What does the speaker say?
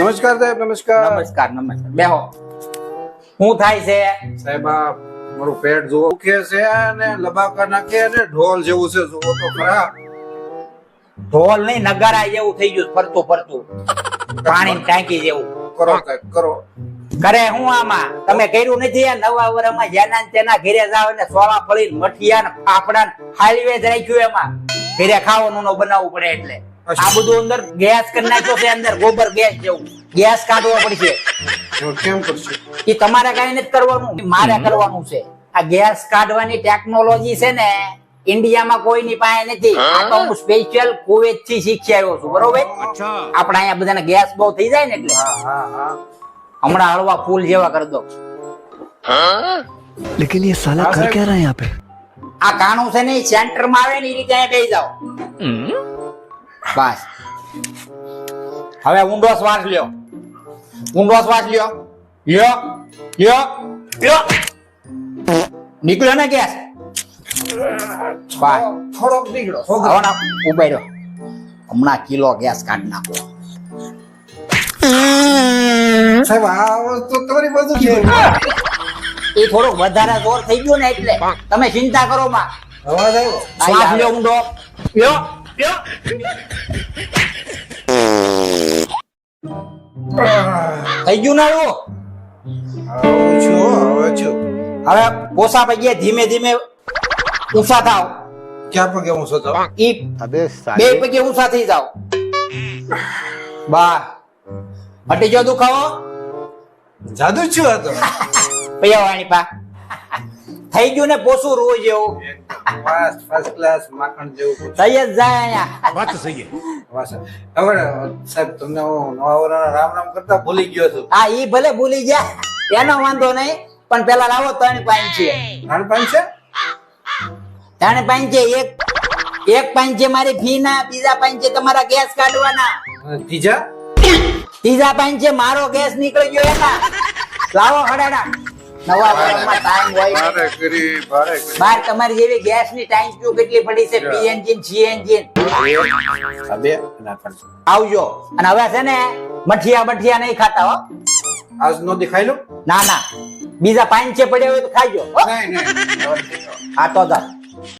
નમસ્કાર સાહેબ નમસ્કાર. નમસ્કાર નમસ્કાર. બેહો. શું થાય છે? સાહેબ આ મારું પેટ જુઓ દુખે છે ને લબાકા નાખે અને ઢોલ જેવું છે જુઓ તો ખરા. ઢોલ નહીં નગારા જેવું થઈ ગયું ફરતું ફરતું. પાણી ટાંકી જેવું. કરો કરો. કરે હું આમાં? તમે કર્યું નથી આ નવા વરમાં જેના તેના ઘરે જાવ ને સોળા ફળી મઠિયા ને ફાફડા ને હાલવે જ રાખ્યું એમાં. ઘેરે ખાવાનું બનાવવું પડે એટલે. આ બધું અંદર ગેસ કરી નાખ્યો છે અંદર ગોબર ગેસ જેવું. ગેસ કાઢવો પડશે. એ તમારે કઈ નથી કરવાનું મારે કરવાનું છે. આ ગેસ કાઢવાની ટેકનોલોજી છે ને ઇન્ડિયામાં કોઈની પાસે નથી. આ તો હું સ્પેશિયલ કુવેતથી શીખી આવ્યો છું બરોબર? આપણે અહીંયા બધાને ગેસ બહુ થઈ જાય ને એટલે. હમણાં હળવા ફૂલ જેવા કરી દો લેકિન યે સાલા કર ક્યા રહા હે યહાં પે? આ કાણું છે ને સેન્ટરમાં આવે ને એ રીતે અહીંયા બેસી જાઓ. બસ હવે ઊંડો શ્વાસ લ્યો. ઊંડો શ્વાસ લ્યો. લ્યો લ્યો લ્યો નીકળ્યો ને ગેસ બસ થોડોક નીકળ્યો હવે રહ્યો હમણાં કિલો ગેસ કાઢી નાખો. સાહેબ આ વસ્તુ તમારી બધું છે. એ થોડોક વધારે જોર થઈ ગયો ને એટલે. તમે ચિંતા કરો માં. શ્વાસ લ્યો ઊંડો. લ્યો લ્યો થઈ ગયું ને આવું? છું હવે પોસા પૈયે ધીમે ધીમે ઊંચા થાવ. ક્યાં પગે ઊંચો થાવ? ઈ બે પગે ઊંચા થઈ જાવ. બા હટી જો દુખાવો. જાદુ છું આ તો. પૈયા વાણી પા. થઈ ગયું ને પોસું રોજ જેવું ફાસ્ટ ફર્સ્ટ ક્લાસ માખણ જેવું થઈ જ જાય અહીંયા. વાહ, વાસ હવે સાહેબ તમને હું નવા વર્ષના રામ રામ કરતા ભૂલી ગયો છું. હા ઈ ભલે ભૂલી ગયા એનો વાંધો નહીં પણ પેલા લાવો ત્રણ પાંચ. છે નાનપણ છે ત્રણ પાંચ છે એક એક પાંચ છે મારી ફી ના બીજા પાંચ છે તમારા ગેસ કાઢવાના. ત્રીજા? ત્રીજા પાંચ છે મારો ગેસ નીકળી ગયો એના લાવો હડાડા. નવા વર્ષમાં ટાઈમ હોય ભારે કરી ભારે કરી. બાર તમારી જેવી ગેસની ટાંકીઓ કેટલી પડી છે? પીએનજી જીએનજી અબે આવજો. અને હવે છે ને મઠિયા મઠિયા નહીં ખાતા હો. આજ નો દેખાય લો. ના ના. બીજા પાંચ છે પડ્યા હોય તો ખાજો નહીં નહીં. આ તો જા